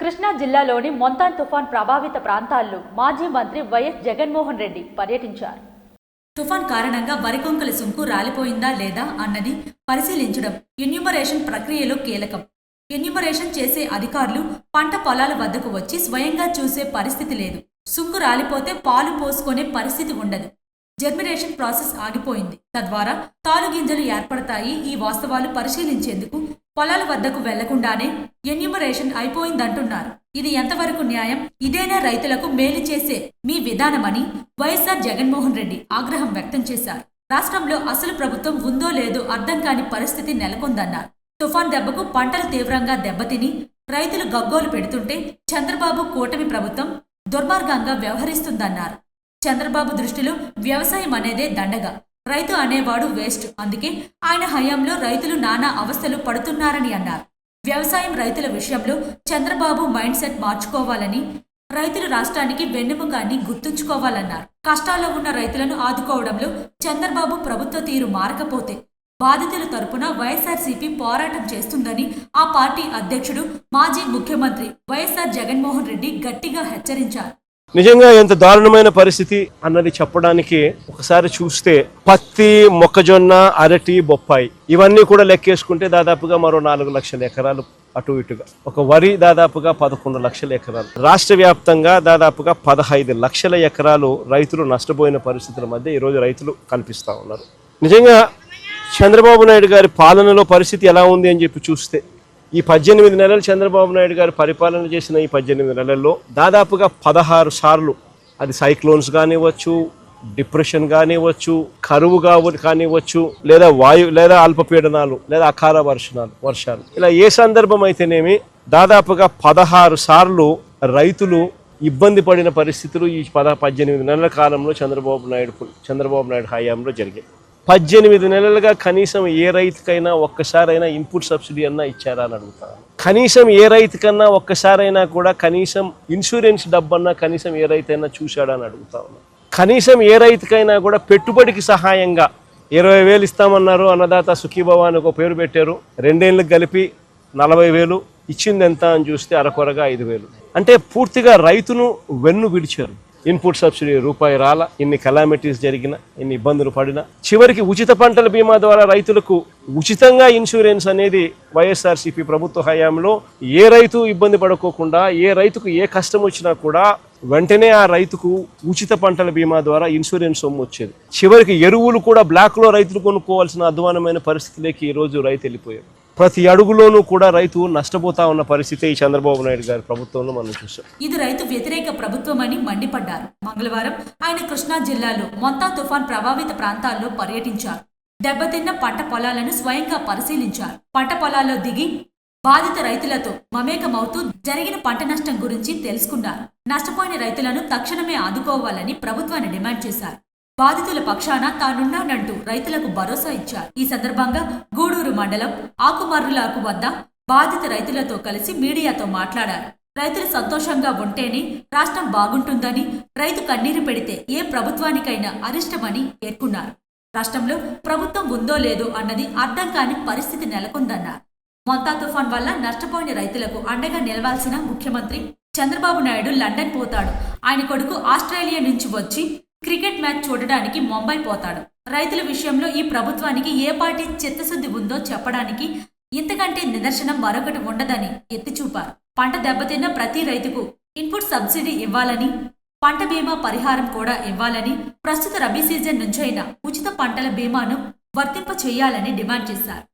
కృష్ణా జిల్లాలోని మొంతాన్ తుఫాన్ ప్రభావిత ప్రాంతాల్లో మాజీ మంత్రి వైఎస్ జగన్మోహన్ రెడ్డి పర్యటించారు. తుఫాన్ కారణంగా వరికొంకల సుంకు రాలిపోయిందా లేదా అన్నది పరిశీలించడం ఎన్యూమరేషన్ ప్రక్రియలో కీలకం. ఎన్యూమరేషన్ చేసే అధికారులు పంట పొలాల వద్దకు వచ్చి స్వయంగా చూసే పరిస్థితి లేదు. సుంకు రాలిపోతే పాలు పోసుకునే పరిస్థితి ఉండదు. జర్మినేషన్ ప్రాసెస్ ఆగిపోయింది. తద్వారా తాలు గింజలు ఏర్పడతాయి ఈ వాస్తవాలు పరిశీలించేందుకు పొలాల వద్దకు వెళ్ళకుండానే ఎన్యూమరేషన్ అయిపోయిందంటున్నారు. ఇది ఎంతవరకు న్యాయం? ఇదేనా రైతులకు మేలు చేసే మీ విధానమని వైఎస్ఆర్ జగన్మోహన్ రెడ్డి ఆగ్రహం వ్యక్తం చేశారు. రాష్ట్రంలో అసలు ప్రభుత్వం ఉందో లేదో అర్థం కాని పరిస్థితి నెలకొందన్నారు. తుఫాన్ దెబ్బకు పంటలు తీవ్రంగా దెబ్బతిని రైతులు గగ్గోలు పెడుతుంటే చంద్రబాబు కూటమి ప్రభుత్వం దుర్మార్గంగా వ్యవహరిస్తుందన్నారు. చంద్రబాబు దృష్టిలో వ్యవసాయం అనేదే దండగా. రైతు అనేవాడు వేస్ట్. అందుకే ఆయన హయాంలో రైతులు నానా అవస్థలు పడుతున్నారని అన్నారు. వ్యవసాయం రైతుల విషయంలో చంద్రబాబు మైండ్ సెట్ మార్చుకోవాలని రైతులు రాష్ట్రానికి వెన్నెముకాన్ని గుర్తుంచుకోవాలన్నారు. కష్టాల్లో ఉన్న రైతులను ఆదుకోవడంలో చంద్రబాబు ప్రభుత్వ తీరు మారకపోతే బాధితుల తరపున వైఎస్ఆర్సీపీ పోరాటం చేస్తుందని ఆ పార్టీ అధ్యక్షుడు మాజీ ముఖ్యమంత్రి వైఎస్ఆర్ జగన్మోహన్ రెడ్డి గట్టిగా హెచ్చరించారు. నిజంగా ఎంత దారుణమైన పరిస్థితి అన్నది చెప్పడానికి ఒకసారి చూస్తే పత్తి మొక్కజొన్న అరటి బొప్పాయి ఇవన్నీ కూడా లెక్కేసుకుంటే దాదాపుగా మరో నాలుగు లక్షల ఎకరాలు అటు ఇటుగా. ఒక వరి దాదాపుగా పదకొండు లక్షల ఎకరాలు. రాష్ట్ర వ్యాప్తంగా దాదాపుగా పదహైదు లక్షల ఎకరాలు రైతులు నష్టపోయిన పరిస్థితుల మధ్య ఈరోజు రైతులు కనిపిస్తూ ఉన్నారు. నిజంగా చంద్రబాబు నాయుడు గారి పాలనలో పరిస్థితి ఎలా ఉంది అని చెప్పి చూస్తే ఈ పద్దెనిమిది నెలలు చంద్రబాబు నాయుడు గారు పరిపాలన చేసిన ఈ పద్దెనిమిది నెలల్లో దాదాపుగా పదహారు సార్లు అది సైక్లోన్స్ కానివ్వచ్చు డిప్రెషన్ కానివ్వచ్చు కరువు కావ కానివ్వచ్చు లేదా వాయు లేదా అల్పపీడనాలు లేదా అకాల వర్షాలు వర్షాలు. ఇలా ఏ సందర్భం అయితేనేమి దాదాపుగా పదహారు సార్లు రైతులు ఇబ్బంది పడిన పరిస్థితులు ఈ పద పద్దెనిమిది నెలల కాలంలో చంద్రబాబు నాయుడు చంద్రబాబు నాయుడు హయాంలో జరిగాయి. పద్దెనిమిది నెలలుగా కనీసం ఏ రైతుకైనా ఒక్కసారైనా ఇన్పుట్ సబ్సిడీ అన్నా ఇచ్చారా అని అడుగుతాను కనీసం ఏ రైతుకన్నా ఒక్కసారైనా కూడా కనీసం ఇన్సూరెన్స్ డబ్బన్నా కనీసం ఏ రైతైనా చూశాడా అని అడుగుతా కనీసం ఏ రైతుకైనా కూడా పెట్టుబడికి సహాయంగా ఇరవై వేలు ఇస్తామన్నారు అన్నదాత సుఖీభవ అని ఒక పేరు పెట్టారు రెండేళ్ళకి కలిపి నలభై వేలు ఇచ్చింది ఎంత అని చూస్తే అరకొరగా ఐదు వేలు. అంటే పూర్తిగా రైతును వెన్ను విడిచారు. ఇన్పుట్ సబ్సిడీ రూపాయి రాల ఇన్ని కలామిటీస్ జరిగిన ఇన్ని ఇబ్బందులు పడినా. చివరికి ఉచిత పంటల బీమా ద్వారా రైతులకు ఉచితంగా ఇన్సూరెన్స్ అనేది వైఎస్ఆర్సీపీ ప్రభుత్వ హయాంలో ఏ రైతు ఇబ్బంది పడుకోకుండా ఏ రైతుకు ఏ కష్టం వచ్చినా కూడా వెంటనే ఆ రైతుకు ఉచిత పంటల బీమా ద్వారా ఇన్సూరెన్స్ సొమ్ము వచ్చేది. చివరికి ఎరువులు కూడా బ్లాక్లో రైతులు కొనుక్కోవాల్సిన అధ్వానమైన పరిస్థితిలోకి ఈరోజు రైతు వెళ్ళిపోయారు ప్రతి అడుగులోనూ కూడా రైతు నష్టపోతా ఉన్న పరిస్థితి ఈ చంద్రబాబు నాయుడు గారి ప్రభుత్వంలో మనం చూసాం ఇది రైతు వ్యతిరేక ప్రభుత్వం అని మండిపడ్డారు. మంగళవారం ఆయన కృష్ణా జిల్లాలో మొత్తం తుఫాన్ ప్రభావిత ప్రాంతాల్లో పర్యటించారు. దెబ్బతిన్న పంట పొలాలను స్వయంగా పరిశీలించారు. పంట పొలాల్లో దిగి బాధిత రైతులతో మమేకమవుతూ జరిగిన పంట నష్టం గురించి తెలుసుకున్నారు. నష్టపోయిన రైతులను తక్షణమే ఆదుకోవాలని ప్రభుత్వాన్ని డిమాండ్ చేశారు. బాధితుల పక్షాన తానున్నానంటూ రైతులకు భరోసా ఇచ్చారు. ఈ సందర్భంగా గూడూరు మండలం ఆకుమర్రులాకు వద్ద బాధిత రైతులతో కలిసి మీడియాతో మాట్లాడారు. రైతులు సంతోషంగా ఉంటేనే రాష్ట్రం బాగుంటుందని రైతు కన్నీరు పెడితే ఏ ప్రభుత్వానికైనా అరిష్టమని పేర్కొన్నారు. రాష్ట్రంలో ప్రభుత్వం ఉందో లేదో అన్నది అర్థం కాని పరిస్థితి నెలకొందన్నారు. మొంతా తుఫాన్ వల్ల నష్టపోయిన రైతులకు అండగా నిలవాల్సిన ముఖ్యమంత్రి చంద్రబాబు నాయుడు లండన్ పోతాడు. ఆయన కొడుకు ఆస్ట్రేలియా నుంచి వచ్చి క్రికెట్ మ్యాచ్ చూడడానికి ముంబై పోతాడు. రైతుల విషయంలో ఈ ప్రభుత్వానికి ఏ పార్టీ చిత్తశుద్ధి ఉందో చెప్పడానికి ఇంతకంటే నిదర్శనం మరొకటి ఉండదని ఎత్తి చూపారు పంట దెబ్బతిన్న ప్రతి రైతుకు ఇన్పుట్ సబ్సిడీ ఇవ్వాలని పంట బీమా పరిహారం కూడా ఇవ్వాలని ప్రస్తుత రబీ సీజన్ నుంచైనా ఉచిత పంటల బీమాను వర్తింప చేయాలని డిమాండ్ చేశారు.